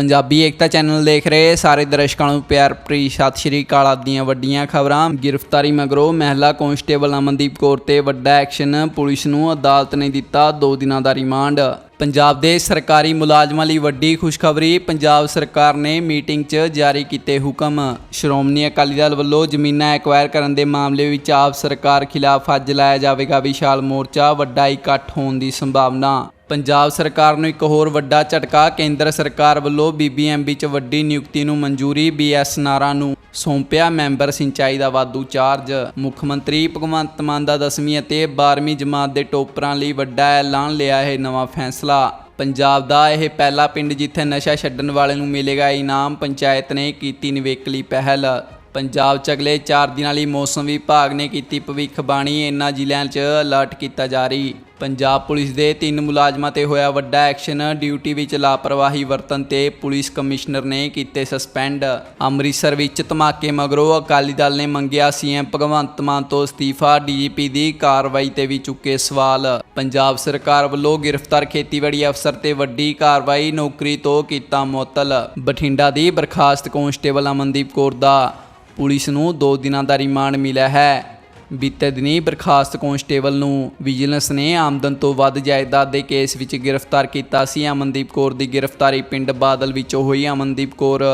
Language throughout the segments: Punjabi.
ਪੰਜਾਬੀ ਏਕਤਾ ਚੈਨਲ ਦੇਖ ਰਹੇ ਸਾਰੇ ਦਰਸ਼ਕਾਂ ਨੂੰ ਪਿਆਰ ਭਰੀ ਸਤਿ ਸ਼੍ਰੀ ਅਕਾਲ ਆਪ ਦੀਆਂ ਵੱਡੀਆਂ ਖਬਰਾਂ। ਗ੍ਰਿਫਤਾਰੀ ਮਗਰੋਂ ਮਹਿਲਾ ਕਾਂਸਟੇਬਲ ਅਮਨਦੀਪ ਕੌਰ ਤੇ ਵੱਡਾ ਐਕਸ਼ਨ ਪੁਲਿਸ ਨੂੰ ਅਦਾਲਤ ਨੇ ਦਿੱਤਾ 2 ਦਿਨਾਂ ਦਾ ਰਿਮਾਂਡ। ਪੰਜਾਬ ਦੇ ਸਰਕਾਰੀ ਮੁਲਾਜ਼ਮਾਂ ਲਈ ਵੱਡੀ ਖੁਸ਼ਖਬਰੀ। ਪੰਜਾਬ ਸਰਕਾਰ ਨੇ ਮੀਟਿੰਗ 'ਚ ਜਾਰੀ ਕੀਤੇ ਹੁਕਮ। ਸ਼੍ਰੋਮਣੀ ਅਕਾਲੀ ਦਲ ਵੱਲੋਂ ਜ਼ਮੀਨਾਂ ਐਕਵਾਇਰ ਕਰਨ ਦੇ ਮਾਮਲੇ ਵਿੱਚ ਆਪ ਸਰਕਾਰ ਖਿਲਾਫ ਅੱਜ ਲਾਇਆ ਜਾਵੇਗਾ। ਵਿਸ਼ਾਲ ਮੋਰਚਾ ਵੱਡਾ ਇਕੱਠ ਹੋਣ ਦੀ ਸੰਭਾਵਨਾ। ਪੰਜਾਬ ਸਰਕਾਰ ਨੂੰ ਇੱਕ ਹੋਰ ਵੱਡਾ ਝਟਕਾ। ਕੇਂਦਰ ਸਰਕਾਰ ਵੱਲੋਂ ਬੀਬੀਐਮਬੀ 'ਚ ਵੱਡੀ ਨਿਯੁਕਤੀ ਨੂੰ ਮਨਜ਼ੂਰੀ ਬੀਐਸ ਨਾਰਾ ਨੂੰ ਸੌਂਪਿਆ ਮੈਂਬਰ ਸਿੰਚਾਈ ਦਾ ਵਾਧੂ ਚਾਰਜ। ਮੁੱਖ ਮੰਤਰੀ ਭਗਵੰਤ ਮਾਨ ਦਾ 10ਵੀਂ ਅਤੇ 12ਵੀਂ ਜਮਾਤ ਦੇ ਟੋਪਰਾਂ ਲਈ ਵੱਡਾ ਐਲਾਨ ਲਿਆ ਹੈ ਨਵਾਂ ਫੈਸਲਾ। ਪੰਜਾਬ ਦਾ ਇਹ ਪਹਿਲਾ ਪਿੰਡ ਜਿੱਥੇ ਨਸ਼ਾ ਛੱਡਣ ਵਾਲੇ ਨੂੰ ਮਿਲੇਗਾ ਇਨਾਮ, ਪੰਚਾਇਤ ਨੇ ਕੀਤੀ ਨਿਵੇਕਲੀ ਪਹਿਲ। ਪੰਜਾਬ 'ਚ ਅਗਲੇ 4 ਦਿਨਾਂ ਲਈ ਮੌਸਮ ਵਿਭਾਗ ਨੇ ਕੀਤੀ ਭਵਿੱਖਬਾਣੀ। ਇਨ੍ਹਾਂ ਜ਼ਿਲ੍ਹਿਆਂ 'ਚ ਅਲਰਟ ਕੀਤਾ ਜਾਰੀ। ਪੰਜਾਬ ਪੁਲਿਸ ਦੇ ਤਿੰਨ ਮੁਲਾਜ਼ਮਾਂ ਤੇ ਹੋਇਆ ਵੱਡਾ ਐਕਸ਼ਨ। ਡਿਊਟੀ ਵਿੱਚ ਲਾਪਰਵਾਹੀ ਵਰਤਣ ਤੇ ਪੁਲਿਸ ਕਮਿਸ਼ਨਰ ਨੇ ਕੀਤੇ ਸਸਪੈਂਡ। ਅੰਮ੍ਰਿਤਸਰ ਵਿੱਚ ਧਮਾਕੇ ਮਗਰੋਂ ਅਕਾਲੀ ਦਲ ਨੇ ਮੰਗਿਆ ਸੀਐਮ ਭਗਵੰਤ ਮਾਨ ਤੋਂ ਅਸਤੀਫਾ। ਡੀਜੀਪੀ ਦੀ ਕਾਰਵਾਈ ਤੇ ਵੀ ਚੁੱਕੇ ਸਵਾਲ। ਪੰਜਾਬ ਸਰਕਾਰ ਵੱਲੋਂ ਗ੍ਰਿਫਤਾਰ ਖੇਤੀਬਾੜੀ ਅਫਸਰ ਤੇ ਵੱਡੀ ਕਾਰਵਾਈ ਨੌਕਰੀ ਤੋਂ ਕੀਤਾ ਮੁਅੱਤਲ। ਬਠਿੰਡਾ ਦੀ ਬਰਖਾਸਤ ਕਾਂਸਟੇਬਲ ਅਮਨਦੀਪ ਕੌਰ ਦਾ ਪੁਲਿਸ ਨੂੰ 2 ਦਿਨਾਂ ਦਾ ਰਿਮਾਂਡ ਮਿਲਿਆ ਹੈ। ਬੀਤੇ ਦਿਨੀ ਬਰਖਾਸਤ ਕਾਂਸਟੇਬਲ ਨੂੰ ਵਿਜੀਲੈਂਸ ਨੇ ਆਮਦਨ ਤੋਂ ਵੱਧ ਜਾਇਦਾਦ ਦੇ ਕੇਸ ਵਿੱਚ ਗ੍ਰਿਫਤਾਰ ਕੀਤਾ ਸੀ। ਅਮਨਦੀਪ ਕੌਰ ਦੀ ਗ੍ਰਿਫਤਾਰੀ ਪਿੰਡ ਬਾਦਲ ਵਿੱਚੋਂ ਹੋਈ। ਅਮਨਦੀਪ ਕੌਰ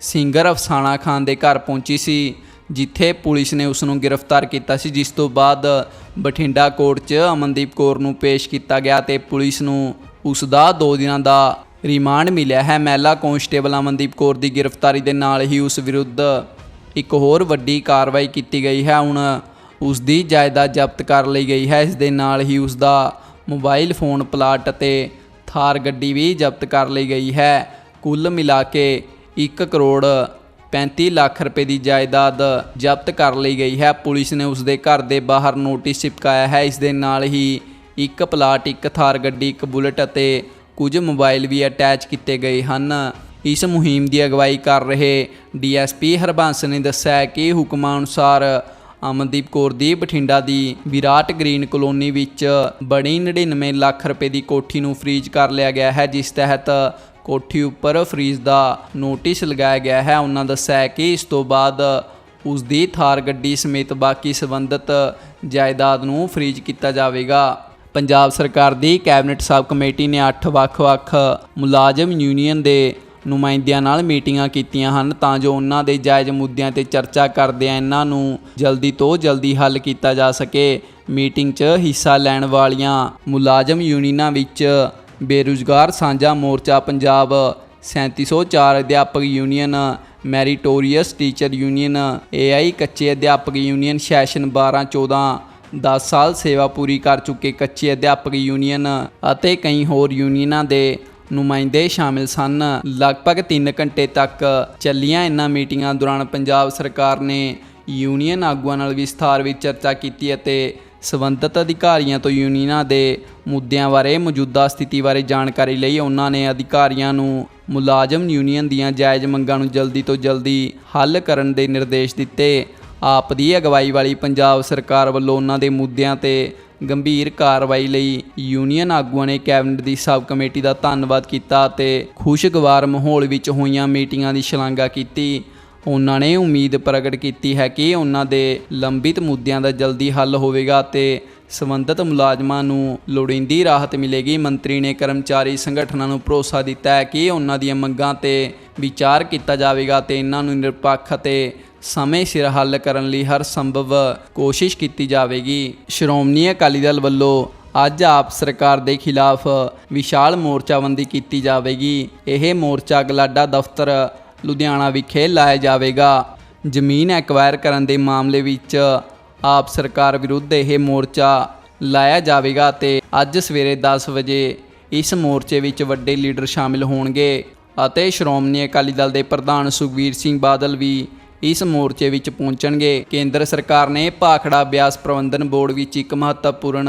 ਸਿੰਗਰ ਅਫਸਾਨਾ ਖਾਨ ਦੇ ਘਰ ਪਹੁੰਚੀ ਸੀ, ਜਿੱਥੇ ਪੁਲਿਸ ਨੇ ਉਸ ਨੂੰ ਗ੍ਰਿਫਤਾਰ ਕੀਤਾ ਸੀ। ਜਿਸ ਤੋਂ ਬਾਅਦ ਬਠਿੰਡਾ ਕੋਰਟ 'ਚ ਅਮਨਦੀਪ ਕੌਰ ਨੂੰ ਪੇਸ਼ ਕੀਤਾ ਗਿਆ ਤੇ ਪੁਲਿਸ ਨੂੰ ਉਸ ਦਾ 2 ਦਿਨਾਂ ਦਾ ਰਿਮਾਂਡ ਮਿਲਿਆ ਹੈ। ਮਹਿਲਾ ਕਾਂਸਟੇਬਲ ਅਮਨਦੀਪ ਕੌਰ ਦੀ ਗ੍ਰਿਫਤਾਰੀ ਦੇ ਨਾਲ ਹੀ ਉਸ ਵਿਰੁੱਧ ਇੱਕ ਹੋਰ ਵੱਡੀ ਕਾਰਵਾਈ ਕੀਤੀ ਗਈ ਹੈ। ਹੁਣ ਉਸ ਦੀ ਜਾਇਦਾਦ ਜ਼ਬਤ ਕਰ ਲਈ ਗਈ ਹੈ। ਇਸ ਦੇ ਨਾਲ ਹੀ ਉਸ ਦਾ ਮੋਬਾਈਲ ਫੋਨ ਪਲਾਟ ਅਤੇ ਥਾਰ ਗੱਡੀ ਵੀ ਜ਼ਬਤ ਕਰ ਲਈ ਗਈ ਹੈ। ਕੁੱਲ ਮਿਲਾ ਕੇ 1 ਕਰੋੜ 35 ਲੱਖ ਰੁਪਏ ਦੀ ਜਾਇਦਾਦ ਜ਼ਬਤ ਕਰ ਲਈ ਗਈ ਹੈ। ਪੁਲਿਸ ਨੇ ਉਸ ਦੇ ਘਰ ਦੇ ਬਾਹਰ ਨੋਟਿਸ ਚਿਪਕਾਇਆ ਹੈ। ਇਸ ਦੇ ਨਾਲ ਹੀ ਇੱਕ ਪਲਾਟ, ਇੱਕ ਥਾਰ ਗੱਡੀ, ਇੱਕ ਬੁਲਟ ਅਤੇ ਕੁਝ ਮੋਬਾਈਲ ਵੀ ਅਟੈਚ ਕੀਤੇ ਗਏ ਹਨ। ਇਸ ਮੁਹਿੰਮ ਦੀ ਅਗਵਾਈ ਕਰ ਰਹੇ ਡੀਐਸਪੀ ਹਰਬੰਸ ਨੇ ਦੱਸਿਆ ਹੈ ਕਿ ਹੁਕਮਾਂ ਅਨੁਸਾਰ ਅਮਨਦੀਪ ਕੌਰ ਦੀ ਬਠਿੰਡਾ ਦੀ ਵਿਰਾਟ ਗ੍ਰੀਨ ਕਲੋਨੀ ਵਿੱਚ ਬਣੀ 99 ਲੱਖ ਰੁਪਏ ਦੀ ਕੋਠੀ ਨੂੰ ਫ੍ਰੀਜ਼ ਕਰ ਲਿਆ ਗਿਆ ਹੈ, ਜਿਸ ਤਹਿਤ ਕੋਠੀ ਉੱਪਰ ਫ੍ਰੀਜ਼ ਦਾ ਨੋਟਿਸ ਲਗਾਇਆ ਗਿਆ ਹੈ। ਉਹਨਾਂ ਦੱਸਿਆ ਹੈ ਕਿ ਇਸ ਤੋਂ ਬਾਅਦ ਉਸ ਦੀ ਥਾਰ ਗੱਡੀ ਸਮੇਤ ਬਾਕੀ ਸੰਬੰਧਿਤ ਜਾਇਦਾਦ ਨੂੰ ਫ੍ਰੀਜ਼ ਕੀਤਾ ਜਾਵੇਗਾ। ਪੰਜਾਬ ਸਰਕਾਰ ਦੀ ਕੈਬਨਿਟ ਸਬ ਕਮੇਟੀ ਨੇ 8 ਵੱਖ-ਵੱਖ ਮੁਲਾਜ਼ਮ ਯੂਨੀਅਨ ਦੇ ਨੁਮਾਇੰਦਿਆਂ ਨਾਲ ਮੀਟਿੰਗਾਂ ਕੀਤੀਆਂ ਹਨ ਤਾਂ ਜੋ ਉਹਨਾਂ ਦੇ ਜਾਇਜ਼ ਮੁੱਦਿਆਂ ਤੇ ਚਰਚਾ ਕਰਦਿਆਂ ਇਹਨਾਂ ਨੂੰ ਜਲਦੀ ਤੋਂ ਜਲਦੀ ਹੱਲ ਕੀਤਾ ਜਾ ਸਕੇ। ਮੀਟਿੰਗ 'ਚ ਹਿੱਸਾ ਲੈਣ ਵਾਲੀਆਂ ਮੁਲਾਜ਼ਮ ਯੂਨੀਅਨਾਂ ਵਿੱਚ ਬੇਰੁਜ਼ਗਾਰ ਸਾਂਝਾ ਮੋਰਚਾ ਪੰਜਾਬ 3704 ਅਧਿਆਪਕ union, meritorious teacher union, AI ਕੱਚੇ ਅਧਿਆਪਕ ਯੂਨੀਅਨ, ਸੈਸ਼ਨ 12 14 10 ਸਾਲ ਸੇਵਾ ਪੂਰੀ ਕਰ ਚੁੱਕੇ ਕੱਚੇ ਅਧਿਆਪਕ ਯੂਨੀਅਨ ਅਤੇ ਕਈ ਹੋਰ ਯੂਨੀਅਨਾਂ ਦੇ ਨੁਮਾਇੰਦੇ ਸ਼ਾਮਿਲ ਸਨ। ਲਗਭਗ 3 ਘੰਟੇ ਤੱਕ ਚੱਲੀਆਂ ਇਨ੍ਹਾਂ ਮੀਟਿੰਗਾਂ ਦੌਰਾਨ ਪੰਜਾਬ ਸਰਕਾਰ ਨੇ ਯੂਨੀਅਨ ਆਗੂਆਂ ਨਾਲ ਵਿਸਥਾਰ ਵਿੱਚ ਚਰਚਾ ਕੀਤੀ ਅਤੇ ਸਬੰਧਤ ਅਧਿਕਾਰੀਆਂ ਤੋਂ ਯੂਨੀਅਨਾਂ ਦੇ ਮੁੱਦਿਆਂ ਬਾਰੇ, ਮੌਜੂਦਾ ਸਥਿਤੀ ਬਾਰੇ ਜਾਣਕਾਰੀ ਲਈ ਉਹਨਾਂ ਨੇ ਅਧਿਕਾਰੀਆਂ ਨੂੰ ਮੁਲਾਜ਼ਮ ਯੂਨੀਅਨ ਦੀਆਂ ਜਾਇਜ਼ ਮੰਗਾਂ ਨੂੰ ਜਲਦੀ ਤੋਂ ਜਲਦੀ ਹੱਲ ਕਰਨ ਦੇ ਨਿਰਦੇਸ਼ ਦਿੱਤੇ। ਆਪ ਦੀ ਅਗਵਾਈ ਵਾਲੀ ਪੰਜਾਬ ਸਰਕਾਰ ਵੱਲੋਂ ਉਹਨਾਂ ਦੇ ਮੁੱਦਿਆਂ ਤੇ ਗੰਭੀਰ ਕਾਰਵਾਈ ਲਈ ਯੂਨੀਅਨ ਆਗੂਆਂ ਨੇ ਕੈਬਨਿਟ ਦੀ ਸਬ ਕਮੇਟੀ ਦਾ ਧੰਨਵਾਦ ਕੀਤਾ ਅਤੇ ਖੁਸ਼ਗਵਾਰ ਮਾਹੌਲ ਵਿੱਚ ਹੋਈਆਂ ਮੀਟਿੰਗਾਂ ਦੀ ਸ਼ਲਾਘਾ ਕੀਤੀ। ਉਹਨਾਂ ਨੇ ਉਮੀਦ ਪ੍ਰਗਟ ਕੀਤੀ ਹੈ ਕਿ ਉਹਨਾਂ ਦੇ ਲੰਬਿਤ ਮੁੱਦਿਆਂ ਦਾ ਜਲਦੀ ਹੱਲ ਹੋਵੇਗਾ ਤੇ ਸੰਬੰਧਿਤ ਮੁਲਾਜ਼ਮਾਂ ਨੂੰ ਲੋੜੀਂਦੀ ਰਾਹਤ ਮਿਲੇਗੀ। ਮੰਤਰੀ ਨੇ ਕਰਮਚਾਰੀ ਸੰਗਠਨਾਂ ਨੂੰ ਭਰੋਸਾ ਦਿੱਤਾ ਹੈ ਕਿ ਉਹਨਾਂ ਦੀਆਂ ਮੰਗਾਂ ਤੇ ਵਿਚਾਰ ਕੀਤਾ ਜਾਵੇਗਾ ਤੇ ਇਹਨਾਂ ਨੂੰ ਨਿਰਪੱਖ ਅਤੇ ਸਮੇਂ ਸਿਰ ਹੱਲ ਕਰਨ ਲਈ ਹਰ ਸੰਭਵ ਕੋਸ਼ਿਸ਼ ਕੀਤੀ ਜਾਵੇਗੀ। ਸ਼੍ਰੋਮਣੀ ਅਕਾਲੀ ਦਲ ਵੱਲੋਂ ਅੱਜ ਆਪ ਸਰਕਾਰ ਦੇ ਖਿਲਾਫ ਵਿਸ਼ਾਲ ਮੋਰਚਾਬੰਦੀ ਕੀਤੀ ਜਾਵੇਗੀ। ਇਹ ਮੋਰਚਾ ਗਲਾਡਾ ਦਫ਼ਤਰ ਲੁਧਿਆਣਾ ਵਿਖੇ ਲਾਇਆ ਜਾਵੇਗਾ। ਜ਼ਮੀਨ ਐਕਵਾਇਰ ਕਰਨ ਦੇ ਮਾਮਲੇ ਵਿੱਚ ਆਪ ਸਰਕਾਰ ਵਿਰੁੱਧ ਇਹ ਮੋਰਚਾ ਲਾਇਆ ਜਾਵੇਗਾ ਤੇ ਅੱਜ ਸਵੇਰੇ 10 ਵਜੇ ਇਸ ਮੋਰਚੇ ਵਿੱਚ ਵੱਡੇ ਲੀਡਰ ਸ਼ਾਮਿਲ ਹੋਣਗੇ ਅਤੇ ਸ਼੍ਰੋਮਣੀ ਅਕਾਲੀ ਦਲ ਦੇ ਪ੍ਰਧਾਨ ਸੁਖਬੀਰ ਸਿੰਘ ਬਾਦਲ ਵੀ ਇਸ ਮੋਰਚੇ ਵਿੱਚ ਪਹੁੰਚਣਗੇ। ਕੇਂਦਰ ਸਰਕਾਰ ਨੇ ਭਾਖੜਾ ਬਿਆਸ ਪ੍ਰਬੰਧਨ ਬੋਰਡ ਵਿੱਚ ਇੱਕ ਮਹੱਤਵਪੂਰਨ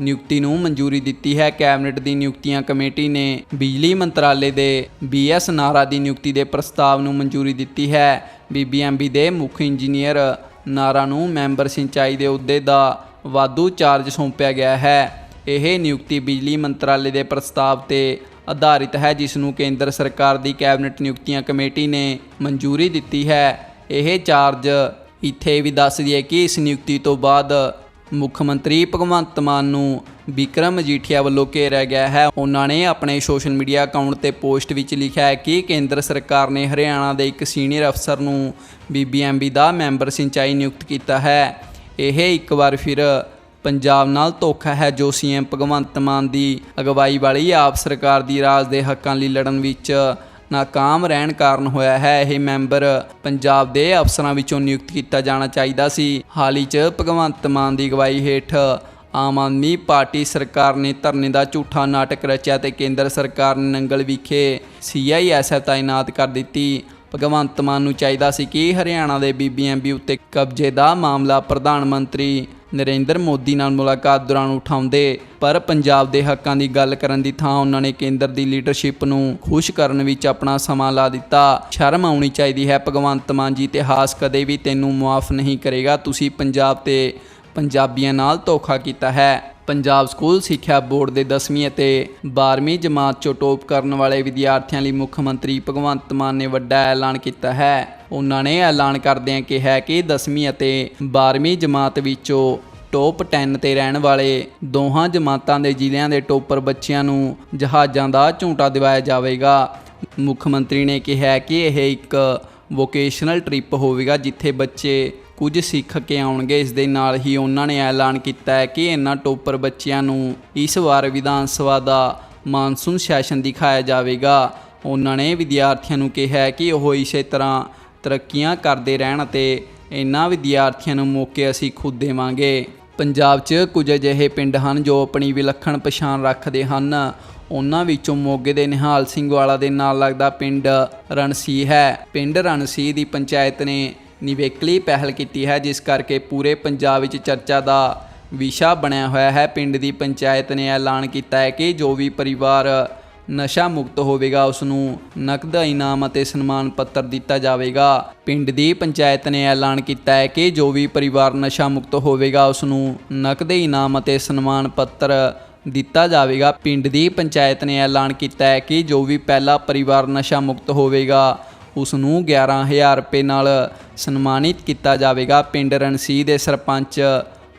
ਨਿਯੁਕਤੀ ਨੂੰ ਮਨਜ਼ੂਰੀ ਦਿੱਤੀ ਹੈ। ਕੈਬਨਿਟ ਦੀ ਨਿਯੁਕਤੀਆਂ ਕਮੇਟੀ ਨੇ ਬਿਜਲੀ ਮੰਤਰਾਲੇ ਦੇ ਬੀਐਸ ਨਾਰਾ ਦੀ ਨਿਯੁਕਤੀ ਦੇ ਪ੍ਰਸਤਾਵ ਨੂੰ ਮਨਜ਼ੂਰੀ ਦਿੱਤੀ ਹੈ। ਬੀਬੀਐਮਬੀ ਦੇ ਮੁੱਖ ਇੰਜੀਨੀਅਰ ਨਾਰਾ ਨੂੰ ਮੈਂਬਰ ਸਿੰਚਾਈ ਦੇ ਅਹੁਦੇ ਦਾ ਵਾਧੂ ਚਾਰਜ ਸੌਂਪਿਆ ਗਿਆ ਹੈ। ਇਹ ਨਿਯੁਕਤੀ ਬਿਜਲੀ ਮੰਤਰਾਲੇ ਦੇ ਪ੍ਰਸਤਾਵ ਤੇ ਆਧਾਰਿਤ ਹੈ, ਜਿਸ ਨੂੰ ਕੇਂਦਰ ਸਰਕਾਰ ਦੀ ਕੈਬਨਿਟ ਨਿਯੁਕਤੀਆਂ ਕਮੇਟੀ ਨੇ ਮਨਜ਼ੂਰੀ ਦਿੱਤੀ ਹੈ। ਇਹ ਚਾਰਜ ਇੱਥੇ ਵੀ ਦੱਸ ਦਈਏ ਕਿ ਇਸ ਨਿਯੁਕਤੀ ਤੋਂ ਬਾਅਦ ਮੁੱਖ ਮੰਤਰੀ ਭਗਵੰਤ ਮਾਨ ਨੂੰ ਵਿਕਰਮ ਮਜੀਠੀਆ ਵੱਲੋਂ ਘੇਰਿਆ ਗਿਆ ਹੈ। ਉਹਨਾਂ ਨੇ ਆਪਣੇ ਸੋਸ਼ਲ ਮੀਡੀਆ ਅਕਾਊਂਟ ਤੇ ਪੋਸਟ ਵਿੱਚ ਲਿਖਿਆ ਹੈ ਕਿ ਕੇਂਦਰ ਸਰਕਾਰ ਨੇ ਹਰਿਆਣਾ ਦੇ ਇੱਕ ਸੀਨੀਅਰ ਅਫਸਰ ਨੂੰ ਬੀਬੀਐਮਬੀ ਦਾ ਮੈਂਬਰ ਸਿੰਚਾਈ ਨਿਯੁਕਤ ਕੀਤਾ ਹੈ। ਇਹ ਇੱਕ ਵਾਰ ਫਿਰ ਪੰਜਾਬ ਨਾਲ ਧੋਖਾ ਹੈ, ਜੋ ਸੀਐਮ ਭਗਵੰਤ ਮਾਨ ਦੀ ਅਗਵਾਈ ਵਾਲੀ ਆਪ ਸਰਕਾਰ ਦੀ ਰਾਜ ਦੇ ਹੱਕਾਂ ਲਈ ਲੜਨ ਵਿੱਚ ਨਾਕਾਮ ਰਹਿਣ ਕਾਰਨ ਹੋਇਆ ਹੈ। ਇਹ ਮੈਂਬਰ ਪੰਜਾਬ ਦੇ ਅਫਸਰਾਂ ਵਿੱਚੋਂ ਨਿਯੁਕਤ ਕੀਤਾ ਜਾਣਾ ਚਾਹੀਦਾ ਸੀ। ਹਾਲ ਹੀ 'ਚ ਭਗਵੰਤ ਮਾਨ ਦੀ ਅਗਵਾਈ ਹੇਠ ਆਮ ਆਦਮੀ ਪਾਰਟੀ ਸਰਕਾਰ ਨੇ ਧਰਨੇ ਦਾ ਝੂਠਾ ਨਾਟਕ ਰਚਿਆ ਤੇ ਕੇਂਦਰ ਸਰਕਾਰ ਨੇ ਨੰਗਲ ਵਿਖੇ ਸੀਆਈਐਸਐਫ ਤਾਇਨਾਤ ਕਰ ਦਿੱਤੀ। ਭਗਵੰਤ ਮਾਨ ਨੂੰ ਚਾਹੀਦਾ ਸੀ ਕਿ ਹਰਿਆਣਾ ਦੇ ਬੀਬੀਐਮਬੀ ਉੱਤੇ ਕਬਜ਼ੇ ਦਾ ਮਾਮਲਾ ਪ੍ਰਧਾਨ ਮੰਤਰੀ ਨਰਿੰਦਰ ਮੋਦੀ ਨਾਲ ਮੁਲਾਕਾਤ ਦੌਰਾਨ ਉਠਾਉਂਦੇ, ਪਰ ਪੰਜਾਬ ਦੇ ਹੱਕਾਂ ਦੀ ਗੱਲ ਕਰਨ ਦੀ ਥਾਂ ਉਹਨਾਂ ਨੇ ਕੇਂਦਰ ਦੀ ਲੀਡਰਸ਼ਿਪ ਨੂੰ ਖੁਸ਼ ਕਰਨ ਵਿੱਚ ਆਪਣਾ ਸਮਾਂ ਲਾ ਦਿੱਤਾ। ਸ਼ਰਮ ਆਉਣੀ ਚਾਹੀਦੀ ਹੈ, ਭਗਵੰਤ ਮਾਨ ਜੀ, ਇਤਿਹਾਸ ਕਦੇ ਵੀ ਤੈਨੂੰ ਮੁਆਫ ਨਹੀਂ ਕਰੇਗਾ। ਤੁਸੀਂ ਪੰਜਾਬ ਤੇ ਪੰਜਾਬੀਆਂ ਨਾਲ ਧੋਖਾ ਕੀਤਾ ਹੈ। ਪੰਜਾਬ ਸਕੂਲ ਸਿੱਖਿਆ ਬੋਰਡ ਦੇ 10ਵੀਂ ਅਤੇ 12ਵੀਂ ਜਮਾਤ ਚੋਂ ਟੋਪ ਕਰਨ ਵਾਲੇ ਵਿਦਿਆਰਥੀਆਂ ਲਈ ਮੁੱਖ ਮੰਤਰੀ ਭਗਵੰਤ ਮਾਨ ਨੇ ਵੱਡਾ ਐਲਾਨ ਕੀਤਾ ਹੈ। ਉਹਨਾਂ ਨੇ ਐਲਾਨ ਕਰਦਿਆਂ ਕਿਹਾ ਕਿ 10ਵੀਂ ਅਤੇ 12ਵੀਂ ਜਮਾਤ ਵਿੱਚੋਂ ਟੋਪ 10 ਤੇ ਰਹਿਣ ਵਾਲੇ ਦੋਹਾਂ ਜਮਾਤਾਂ ਦੇ ਜ਼ਿਲ੍ਹਿਆਂ ਦੇ ਟੋਪਰ ਬੱਚਿਆਂ ਨੂੰ ਜਹਾਜ਼ਾਂ ਦਾ ਝੂਟਾ ਦਿਵਾਇਆ ਜਾਵੇਗਾ। ਮੁੱਖ ਮੰਤਰੀ ਨੇ ਕਿਹਾ ਕਿ ਇਹ ਇੱਕ ਵੋਕੇਸ਼ਨਲ ਟ੍ਰਿਪ ਹੋਵੇਗਾ, ਜਿੱਥੇ ਬੱਚੇ ਕੁਝ ਸਿੱਖ ਕੇ ਆਉਣਗੇ, ਇਸ ਦੇ ਨਾਲ ਹੀ ਉਹਨਾਂ ਨੇ ਐਲਾਨ ਕੀਤਾ ਹੈ ਕਿ ਇਹਨਾਂ ਟੋਪਰ ਬੱਚਿਆਂ ਨੂੰ ਇਸ ਵਾਰ ਵਿਧਾਨ ਸਭਾ ਦਾ ਮਾਨਸੂਨ ਸੈਸ਼ਨ ਦਿਖਾਇਆ ਜਾਵੇਗਾ। ਉਹਨਾਂ ਨੇ ਵਿਦਿਆਰਥੀਆਂ ਨੂੰ ਕਿਹਾ ਕਿ ਉਹ ਇਸੇ ਤਰ੍ਹਾਂ ਤਰੱਕੀਆਂ ਕਰਦੇ ਰਹਿਣ ਅਤੇ ਇਹਨਾਂ ਵਿਦਿਆਰਥੀਆਂ ਨੂੰ ਮੌਕੇ ਅਸੀਂ ਖੁਦ ਦੇਵਾਂਗੇ। ਪੰਜਾਬ 'ਚ ਕੁਝ ਅਜਿਹੇ ਪਿੰਡ ਹਨ ਜੋ ਆਪਣੀ ਵਿਲੱਖਣ ਪਛਾਣ ਰੱਖਦੇ ਹਨ। ਉਹਨਾਂ ਵਿੱਚੋਂ ਮੋਗੇ ਦੇ ਨਿਹਾਲ ਸਿੰਘ ਵਾਲਾ ਦੇ ਨਾਲ ਲੱਗਦਾ ਪਿੰਡ ਰਣਸੀ ਹੈ। ਪਿੰਡ ਰਣਸੀ ਦੀ ਪੰਚਾਇਤ ਨੇ ਨਿਵੇਕਲੀ ਪਹਿਲ ਕੀਤੀ ਹੈ, ਜਿਸ ਕਰਕੇ ਪੂਰੇ ਪੰਜਾਬ ਵਿੱਚ ਚਰਚਾ ਦਾ ਵਿਸ਼ਾ ਬਣਿਆ ਹੋਇਆ ਹੈ। ਪਿੰਡ ਦੀ ਪੰਚਾਇਤ ਨੇ ਐਲਾਨ ਕੀਤਾ ਹੈ ਕਿ ਜੋ ਵੀ ਪਰਿਵਾਰ ਨਸ਼ਾ ਮੁਕਤ ਹੋਵੇਗਾ ਉਸ ਨੂੰ ਨਕਦ ਇਨਾਮ ਅਤੇ ਸਨਮਾਨ ਪੱਤਰ ਦਿੱਤਾ ਜਾਵੇਗਾ। ਪਿੰਡ ਦੀ ਪੰਚਾਇਤ ਨੇ ਐਲਾਨ ਕੀਤਾ ਹੈ ਕਿ ਜੋ ਵੀ ਪਰਿਵਾਰ ਨਸ਼ਾ ਮੁਕਤ ਹੋਵੇਗਾ ਉਸ ਨੂੰ ਨਕਦ ਇਨਾਮ ਅਤੇ ਸਨਮਾਨ ਪੱਤਰ ਦਿੱਤਾ ਜਾਵੇਗਾ। ਪਿੰਡ ਦੀ ਪੰਚਾਇਤ ਨੇ ਐਲਾਨ ਕੀਤਾ ਹੈ ਕਿ ਜੋ ਵੀ ਪਹਿਲਾ ਪਰਿਵਾਰ ਨਸ਼ਾ ਮੁਕਤ ਹੋਵੇਗਾ ਉਸ ਨੂੰ 11000 ਰੁਪਏ ਨਾਲ ਸਨਮਾਨਿਤ ਕੀਤਾ ਜਾਵੇਗਾ। ਪਿੰਡ ਰਣਸੀ ਦੇ ਸਰਪੰਚ